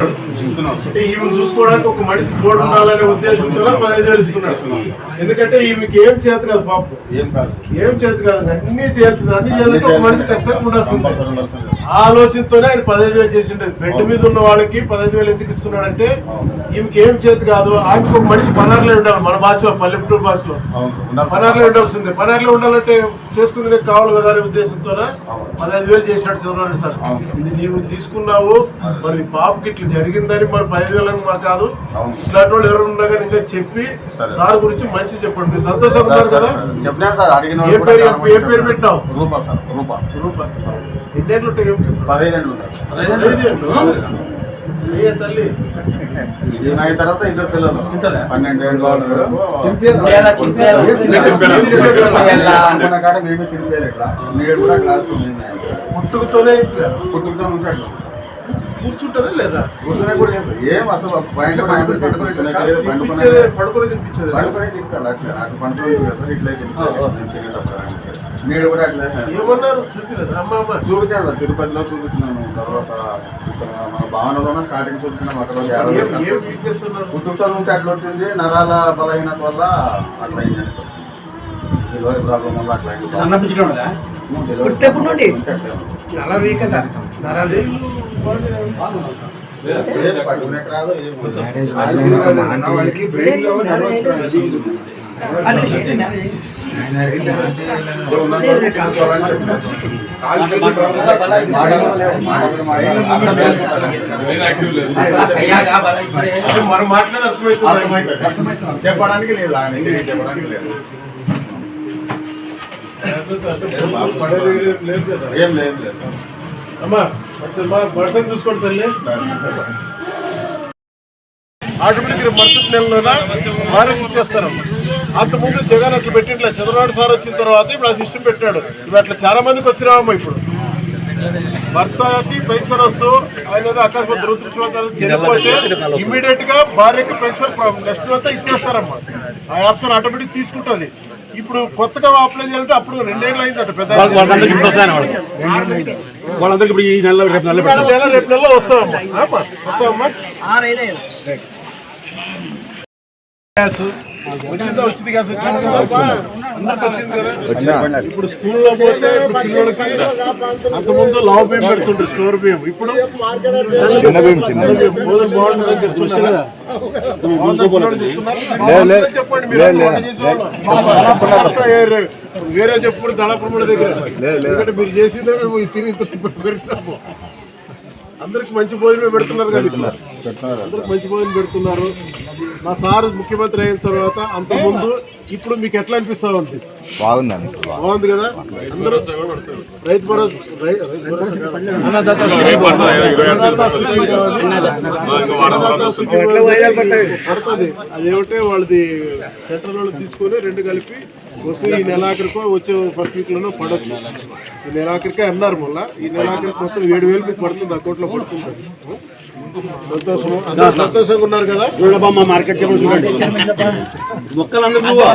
అంటే ఈమె చూసుకోవడానికి ఒక మనిషి తోడు ఉండాలనే ఉద్దేశంతో వేలు ఇస్తున్నాడు. ఎందుకంటే ఈమెకి ఏం చేత కాదు పాపం. ఏం కాదు. ఏం చేత కాదు. అన్ని చేయాల్సింది అన్ని చేయాలంటే ఒక మనిషి ఖచ్చితంగా ఉండాల్సిందే. ఆలోచనతోనే ఆయన పదహైదు వేలు చేసి ఉండేది బెడ్ మీద ఉన్న వాళ్ళకి పదహైదు వేలు ఎందుకు ఇస్తున్నాడంటే ఈమెకి ఏం చేతి కాదు. ఆమెకి ఒక మనిషి పనార్లో ఉండాలి. మన భాషలో పల్లెటూరు భాషలో. పనార్లో ఉండాల్సిందే. పనార్లో ఉండాలంటే చేసుకునే కావాలి కదా అనే ఉద్దేశంతోనే అవును. పదహైదు వేలు చేసినట్టు చదవాలి సార్. ఇది నీవు తీసుకున్నావు. మరి పాపకి ఇట్లా జరిగిందని మరి పదిహేను వేలని మా కాదు. ఇట్లాంటి వాళ్ళు ఎవరు ఉన్నా కానీ ఇంకా చెప్పి సరే. గురించి మంచి చెప్పండి. మీరు సంతోషంగా ఉన్నారు కదా? చెప్పినా సార్ అడిగిన ఏ పేరు ఏ. పెట్టావు? రూపా సార్ రూపా. ఎన్నేళ్ళు ఉంటాయి? పదిహేను. పదిహేను తర్వాత ఇద్దరు పిల్లలు. పన్నెండు ఏళ్ళు కాడ మేమే ఇట్లా కూడా క్లాస్ పుట్టుకతోనే పుట్టుకతో నుంచి అట్లా కూర్చుంటుందా లేదా? కూర్చునే కూడా ఏం అసలు తినిపించేదే పడుకునే తినిపించేది పడుకునే తిప్పాలి అట్లా నాకు సార్ ఇట్లా నీడు కూడా అట్లా ఏమన్నారు? చూపిలేదు? అమ్మ అమ్మ. చూపించాను. సార్ తిరుపతిలో చూపించినాను. తర్వాత మన భావనలోనే స్టార్టింగ్ చూపించిన అక్కడ పుట్టుకతో నుంచి అట్లా వచ్చింది. నరాల బలహీనత వల్ల అట్లా అయిందని డెలివరీ ప్రాబ్లం వల్ల అట్లా సన్నపించడం ఉండదా? పుట్టేప్పుడు నుండి? వీక్ అంట మనం మాట్లాడేది చెప్పడానికి లేదు చెప్పడానికి లేదు ఏం లేదు లేదు అమ్మా వర్షం చూసుకోండి తల్లి ఆటోమేటిక్ మరుసటి నెలలోన వారికి ఇచ్చేస్తారు అంతకుముందు జగన్ అట్లా పెట్టిట్లా చంద్రబాబు సార్ వచ్చిన తర్వాత ఇప్పుడు ఆ సిస్టమ్ పెట్టాడు ఇవి అట్లా చాలా మందికి వచ్చినామమ్మా ఇప్పుడు భర్తకి పెన్షన్ వస్తూ ఆయన అకస్మాత్ దురదృష్టవంతాలు చనిపోతే ఇమీడియట్గా భార్యకి పెన్షన్ నెక్స్ట్ అంతా ఇచ్చేస్తారమ్మా ఆ ఆప్షన్ ఆటోమేటిక్ తీసుకుంటుంది ఇప్పుడు కొత్తగా అప్లై చేయాలంటే అప్పుడు రెండేళ్ళు అయిందట పెద్ద వాళ్ళందరికీ ఇప్పుడు. వాళ్ళందరికీ ఇప్పుడు ఈ నెల రేపు నెల రేపు నెలలో ఆమా, వస్తావమ్మా. గ్యాస్. వచ్చిందా? వచ్చింది గ్యాస్ వచ్చింది? అందరికి వచ్చింది. కదా? ఇప్పుడు స్కూల్లో పోతే పిల్లలకి అంత ముందు లావు బియ్యం పెడుతుండ్రు స్టోర్ బియ్యం. ఇప్పుడు బాగుంటుందని చెప్తున్నారు. చెప్పండి మీరు. వేరే- చెప్పుడు దళ ప్రమాణ దగ్గర. ఎందుకంటే మీరు చేసిందే మేము తిని పెరుగుతాము అందరికి మంచి భోజనం పెడుతున్నారు కదా అందరికి మంచి భోజనం పెడుతున్నారు. మా సార్ ముఖ్యమంత్రి అయిన తర్వాత అంత ముందు ఇప్పుడు మీకు ఎట్లా అనిపిస్తా ఉంది బాగుందండి. బాగుంది కదా? అందరూ రైతు భరోసా పడుతుంది. అదేమిటే వాళ్ళది సెంట్రల్ వాళ్ళు తీసుకొని రెండు కలిపి వస్తూ ఈ నెలాఖరికో వచ్చే ఫస్ట్ వీక్ లోనో పడొచ్చు. ఈ నెలాఖరికే అన్నారు మళ్ళా ఈ నెలాఖరికి మొత్తం ఏడు వేలు మీకు పడుతుంది అకౌంట్లో పడుతుంది. సంతోషం. అందరూ సంతోషంగా ఉన్నారు కదా? చూడబమ్మ మార్కెట్ చెప్పండి చూడండి. మొక్కలందరూ నువ్వు?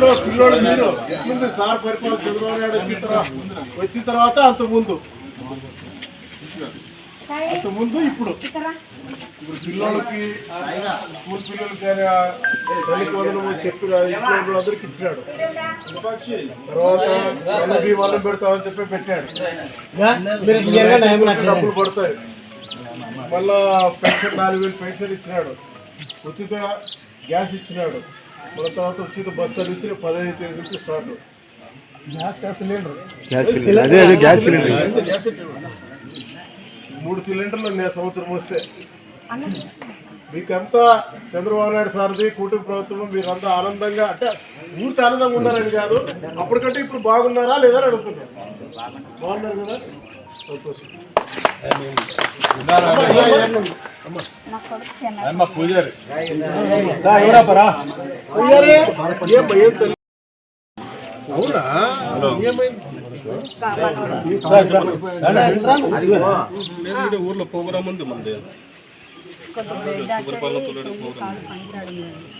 తమ్ముడు పిల్లోడు మీరు. ఎట్లుంది సార్ పరిపాలన చంద్రబాబు నాయుడు వచ్చిన తర్వాత వచ్చిన తర్వాత అంత ముందు. అంత ముందు ఇప్పుడు. ఇప్పుడు పిల్లలకి స్కూల్ పిల్లలకి తల్లికి వదలము చెప్పి ఇంట్లో వాళ్ళందరికీ ఇచ్చినాడు. తర్వాత వాళ్ళకి వాళ్ళని పెడతామని చెప్పి పెట్టాడు. డబ్బులు పడతాయి. మళ్ళా పెన్షన్ నాలుగు వేలు పెన్షన్ ఇచ్చినాడు. ఉచిత గ్యాస్ ఇచ్చినాడు. తర్వాత ఉచిత బస్ సర్వీస్ పదహైదు తేదీ నుంచి స్టార్ట్. Gas gas cylinder. అదే అదే గ్యాస్ సిలిండర్. ఎంత గ్యాస్ సిలిండర్? మూడు సిలిండర్లు నేను సంవత్సరం వస్తే. మీకంతా చంద్రబాబు నాయుడు సార్ది కూటమి ప్రభుత్వం మీరంతా ఆనందంగా అంటే పూర్తి ఆనందంగా ఉన్నారని కాదు. అప్పటికంటే ఇప్పుడు బాగున్నారా లేదా అని అడుగుతున్నారు బాగున్నారు కదా? తెలి- అవునా ఏమైంది ఊర్లో ప్రోగ్రామ్. ఉంది మనది పనికిరాడు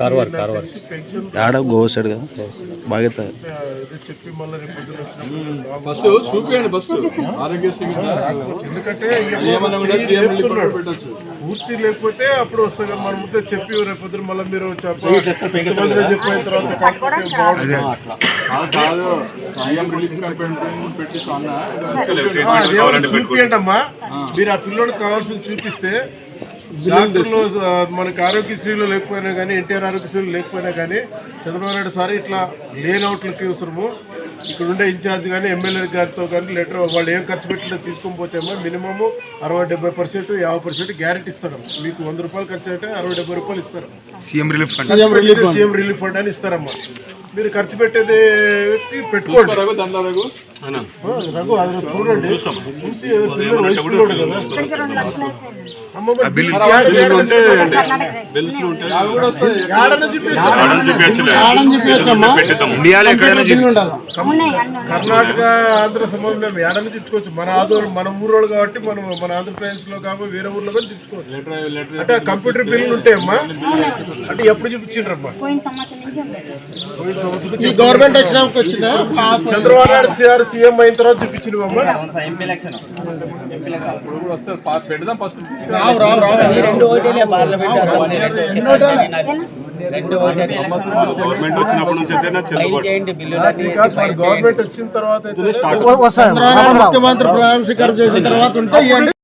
కార్వార్ కార్వార్ పెన్షన్ ఆడ గోసాడు కదా బాగా చెప్పి మళ్ళీ ఫస్ట్ ఫస్ట్. ఆరోగ్యశ్రీ కింద. ఎందుకంటే పూర్తి లేకపోతే అప్పుడు వస్తుంది కదా. మనం ఉంటే చెప్పి రేపు పొద్దున్న మళ్ళీ మీరు చెప్పిన తర్వాత కాదు, రిలీఫ్ పెట్టి- పెట్టి అన్న ఆ, అదేమో చూపియండి అమ్మా మీరు ఆ పిల్లోడికి కావాల్సింది చూపిస్తే డాక్టర్లు మనకి ఆరోగ్యశ్రీలో లేకపోయినా కానీ ఎన్టీఆర్ ఆరోగ్యశ్రీలో లేకపోయినా కానీ చంద్రబాబు నాయుడు సార్ ఇట్లా లేనవుట్లకి అవసరము. ఇక్కడ ఉండే ఇన్ఛార్జ్ కానీ ఎమ్మెల్యే గారితో కానీ లెటర్ వాళ్ళు ఏం ఖర్చు పెట్టినా తీసుకొని పోతేమో మినిమము అరవై డెబ్బై పర్సెంట్ యాభై పర్సెంట్ గ్యారెంటీ ఇస్తాడు మీకు వంద రూపాయలు ఖర్చు అయితే అరవై డెబ్బై రూపాయలు ఇస్తారు. C M relief fund. C M relief fund. అని ఇస్తారమ్మా. మీరు ఖర్చు పెట్టేది పెట్టుకోండి. రఘు అది చూడండి. చూసి. వయసు కదా. బిల్లు బిల్లు కర్ణాటక ఆంధ్ర సంబంధం ఏడని చూపించుకోవచ్చు మన ఆదోళన మన ఊరోళ్ళు కాబట్టి మనం మన ఆంధ్రప్రదేశ్లో కాబట్టి వేరే ఊర్లో కూడా లెటర్ అంటే కంప్యూటర్ బిల్లులు ఉంటాయమ్మా? అంటే ఎప్పుడు నుంచి ఉంది. గవర్నమెంట్ వచ్చినాక వచ్చిందా? చంద్రబాబు నాయుడు సిఆర్ సీఎం అయిన తర్వాత పెడదాం ఫస్ట్ ఓటీలే గవర్నమెంట్ వచ్చినప్పటి నుంచి వచ్చిన తర్వాత అయితే స్టార్ట్ ముఖ్యమంత్రి ప్రమాణ స్వీకారం చేసిన తర్వాత ఉంటే